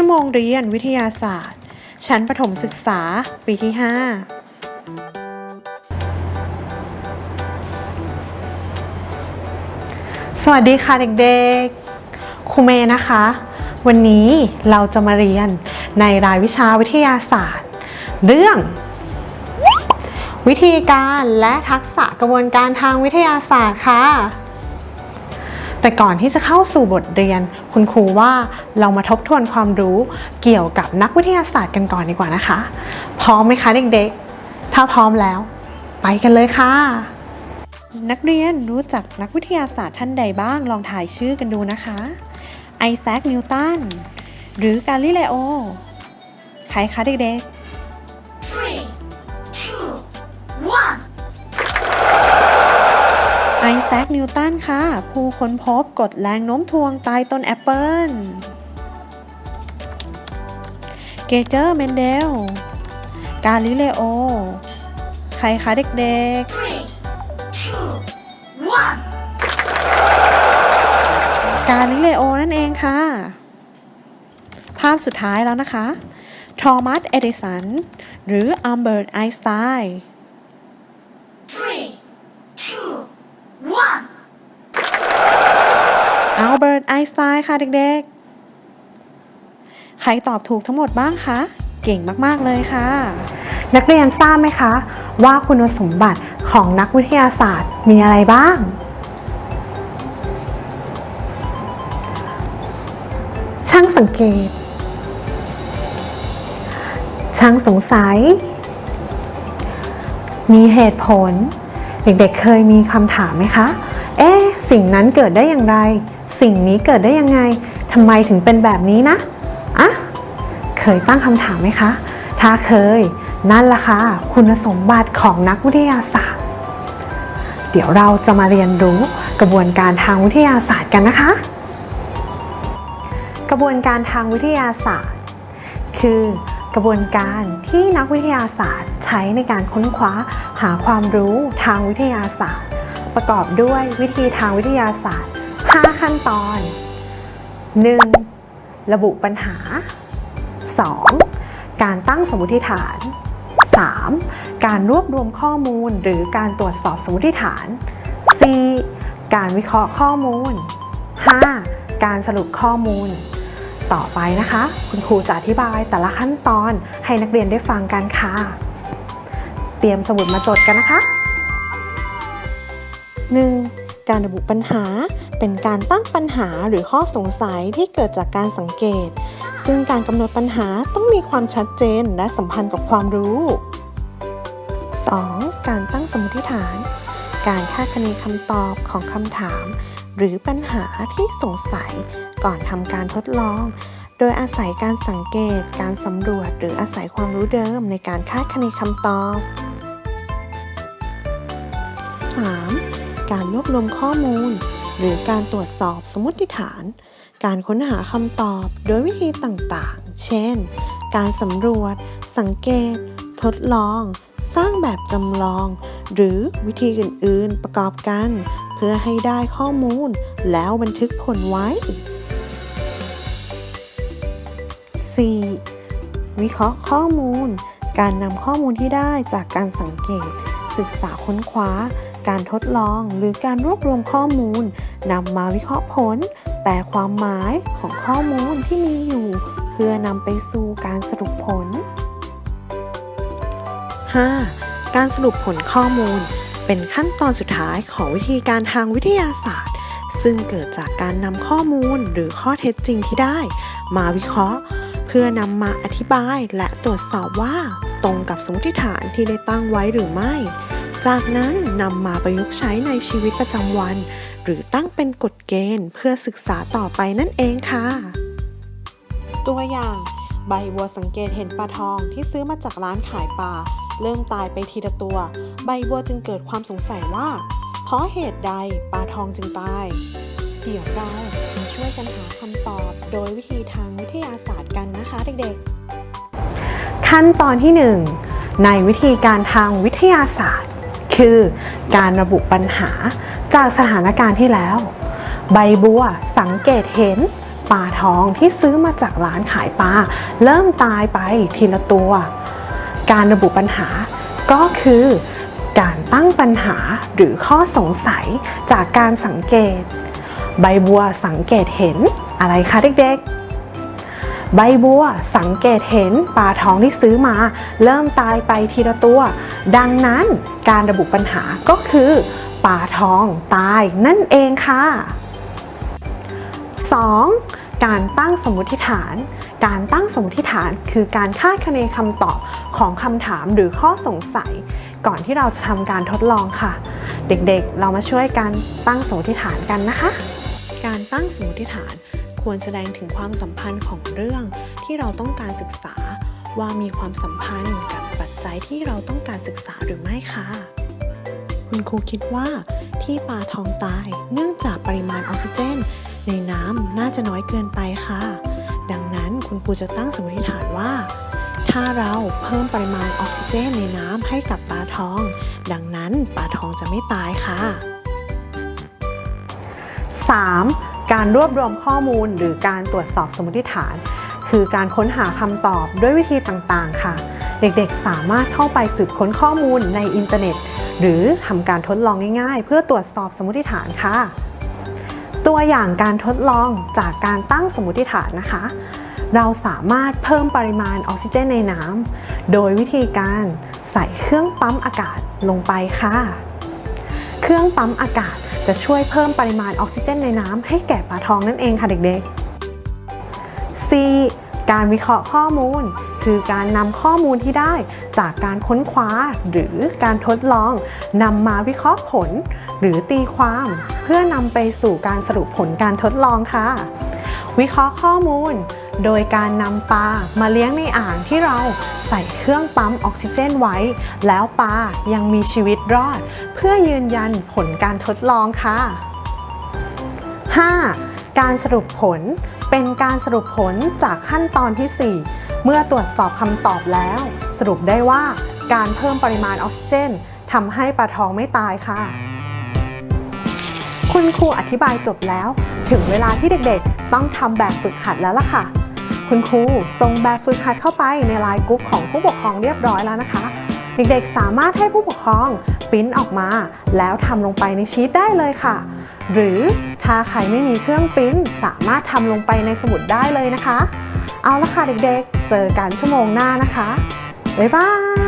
ชั่วโมงเรียนวิทยาศาสตร์ ชั้นประถมศึกษา ปีที่ 5สวัสดีค่ะเด็กๆ ครูเมย์นะคะ วันนี้เราจะมาเรียนในรายวิชาวิทยาศาสตร์ เรื่อง วิธีการและทักษะกระบวนการทางวิทยาศาสตร์ค่ะ แต่ก่อนที่จะเข้าสู่บทเรียน คุณครูว่าเรามาทบทวนความรู้เกี่ยวกับนักวิทยาศาสตร์กันก่อนดีกว่านะคะ พร้อมไหมคะเด็กๆ ถ้าพร้อมแล้ว ไปกันเลยค่ะ นักเรียนรู้จักนักวิทยาศาสตร์ท่านใดบ้างลองถ่ายชื่อกันดูนะคะ ไอแซค นิวตัน หรือกาลิเลโอ ใครคะเด็ก Three, แซค นิวตัน ค่ะ ผู้ค้นพบกฎแรงโน้มถ่วงใต้ต้นแอปเปิล เกเกอร์ เมนเดล กาลิเลโอ ใครคะเด็กๆ กาลิเลโอนั่นเองค่ะ ภาพสุดท้ายแล้วนะคะ ทอมัส เอดิสัน หรืออัลเบิร์ต ไอน์สไตน์ อัลเบิร์ตไอน์สไตน์ค่ะเด็กๆ ใครตอบถูกทั้งหมดบ้างคะ เก่งมากๆเลยค่ะ นักเรียนทราบไหมคะ ว่าคุณสมบัติของนักวิทยาศาสตร์มีอะไรบ้าง ช่างสังเกต ช่างสงสัย มีเหตุผล เด็กๆเคยมีคำถามไหมคะ เอ๊ะ สิ่งนั้นเกิดได้อย่างไร สิ่งนี้เกิดได้ยังไงทำไมถึงเป็นแบบนี้นะอะเคยตั้งคำถามไหมคะ ถ้าเคย นั่นล่ะค่ะคุณสมบัติของนักวิทยาศาสตร์ เดี๋ยวเราจะมาเรียนรู้กระบวนการทางวิทยาศาสตร์กันนะคะ กระบวนการทางวิทยาศาสตร์ คือกระบวนการที่นักวิทยาศาสตร์ใช้ในการค้นคว้าหาความรู้ทางวิทยาศาสตร์ ประกอบด้วยวิธีทางวิทยาศาสตร์ 5 ขั้นตอน 1. ระบุปัญหา 2. การตั้งสมมติฐาน 3. การรวบรวมข้อมูลหรือการตรวจสอบสมมติฐาน 4. การวิเคราะห์ข้อมูล 5. การสรุปข้อมูล ต่อไปนะคะ คุณครูจะอธิบายแต่ละขั้นตอนให้นักเรียนได้ฟังกันค่ะ เตรียมสมุดมาจดกันนะคะ 1. การระบุปัญหา เป็นการตั้งปัญหาหรือข้อสงสัยที่เกิดจากการสังเกต ซึ่งการกำหนดปัญหาต้องมีความชัดเจนและสัมพันธ์กับความรู้ 2. การตั้งสมมติฐาน การคาดคะเนคำตอบของคำถาม หรือปัญหาที่สงสัยก่อนทำการทดลอง โดยอาศัยการสังเกต การสำรวจ หรืออาศัยความรู้เดิมในการคาดคะเนคำตอบ การรวบรวมข้อมูล หรือการตรวจสอบสมมติฐาน การค้นหาคำตอบโดยวิธีต่างๆ เช่น การสำรวจ สังเกต ทดลอง สร้างแบบจำลอง หรือวิธีอื่น ๆ ประกอบกัน เพื่อให้ได้ข้อมูล แล้วบันทึกผลไว้ 4. วิเคราะห์ข้อมูล การนำข้อมูลที่ได้จากการสังเกต ศึกษาค้นคว้า การทดลองหรือการรวบรวมข้อมูลนำมาวิเคราะห์ผล แปลความหมายของข้อมูลที่มีอยู่ เพื่อนำไปสู่การสรุปผล 5. การสรุปผลข้อมูล เป็นขั้นตอนสุดท้ายของวิธีการทางวิทยาศาสตร์ ซึ่งเกิดจากการนำข้อมูลหรือข้อเท็จจริงที่ได้ มาวิเคราะห์ เพื่อนำมาอธิบายและตรวจสอบว่า ตรงกับสมมติฐานที่ได้ตั้งไว้หรือไม่ จากนั้นนำมาประยุกต์ใช้ในชีวิตประจำวัน หรือตั้งเป็นกฎเกณฑ์เพื่อศึกษาต่อไปนั่นเองค่ะ ตัวอย่าง ใบบัวสังเกตเห็นปลาทองที่ซื้อมาจากร้านขายปลาเริ่มตายไปทีละตัว ใบบัวจึงเกิดความสงสัยว่า เพราะเหตุใดปลาทองจึงตาย เดี๋ยวเรามาช่วยกันหาคำตอบ โดยวิธีทางวิทยาศาสตร์กันนะคะเด็กๆ ขั้นตอนที่ 1 ในวิธีการทางวิทยาศาสตร์ คือการระบุปัญหาจากสถานการณ์ที่แล้ว ใบบัวสังเกตเห็นปลาทองที่ซื้อมาจากร้านขายปลาเริ่มตายไปทีละตัว การระบุปัญหาก็คือการตั้งปัญหาหรือข้อสงสัยจากการสังเกต ใบบัวสังเกตเห็นอะไรคะเด็กๆ ใบบัวสังเกตเห็นปลาทองที่ซื้อมา เริ่มตายไปทีละตัว ดังนั้นการระบุปัญหาก็คือปลาทองตายนั่นเองค่ะ 2. การตั้งสมมติฐาน การตั้งสมมติฐานคือการคาดคะเนคำตอบของคำถามหรือข้อสงสัย ก่อนที่เราจะทำการทดลองค่ะ เด็กๆ เรามาช่วยกันตั้งสมมติฐานกันนะคะ การตั้งสมมติฐาน ควรแสดงถึงความสัมพันธ์ของเรื่องที่เราต้องการศึกษา ว่ามีความสัมพันธ์กับปัจจัยที่เราต้องการศึกษาหรือไม่ค่ะ คุณครูคิดว่าที่ปลาทองตายเนื่องจากปริมาณออกซิเจน ในน้ำน่าจะน้อยเกินไปค่ะ ดังนั้นคุณครูจะตั้งสมมติฐานว่าถ้าเราเพิ่มปริมาณออกซิเจนในน้ำให้กับปลาทอง ดังนั้นปลาทองจะไม่ตายค่ะ 3. การรวบรวมข้อมูลหรือการตรวจสอบสมมติฐาน คือการค้นหาคำตอบด้วยวิธีต่างๆ ค่ะ เด็กๆสามารถเข้าไปสืบค้นข้อมูลในอินเทอร์เน็ต หรือทำการทดลองง่ายๆ เพื่อตรวจสอบสมมติฐานค่ะ ตัวอย่างการทดลองจากการตั้งสมมติฐานนะคะ เราสามารถเพิ่มปริมาณออกซิเจนในน้ำโดยวิธีการใส่เครื่องปั๊มอากาศลงไปค่ะ เครื่องปั๊มอากาศ จะช่วยเพิ่มปริมาณออกซิเจนในน้ำให้แก่ปลาทองนั่นเองค่ะเด็กๆ C การวิเคราะห์ข้อมูล คือการนำข้อมูลที่ได้จากการค้นคว้าหรือการทดลองนำมาวิเคราะห์ผล หรือตีความ เพื่อนำไปสู่การสรุปผลการทดลองค่ะ วิเคราะห์ข้อมูล โดยการนำปลามาเลี้ยงในอ่างที่เราใส่เครื่องปั๊มออกซิเจนไว้ แล้วปลายังมีชีวิตรอด เพื่อยืนยันผลการทดลองค่ะ 5. การสรุปผลเป็นการสรุปผลจากขั้นตอนที่ 4 เมื่อตรวจสอบคำตอบแล้ว สรุปได้ว่าการเพิ่มปริมาณออกซิเจนทำให้ปลาทองไม่ตายค่ะ คุณครูอธิบายจบแล้ว ถึงเวลาที่เด็กๆ ต้องทำแบบฝึกหัดแล้วล่ะค่ะ คุณครูส่งแบบฝึกหัดเข้าไปในไลน์กรุ๊ปของผู้ปกครองเรียบร้อยแล้วนะคะ เด็กๆสามารถให้ผู้ปกครองปริ้นออกมา แล้วทำลงไปในชีตได้เลยค่ะ หรือถ้าใครไม่มีเครื่องปริ้นสามารถทำลงไปในสมุดได้เลยนะคะ เอาละค่ะเด็กๆ เจอกันชั่วโมงหน้านะคะ บ๊ายบาย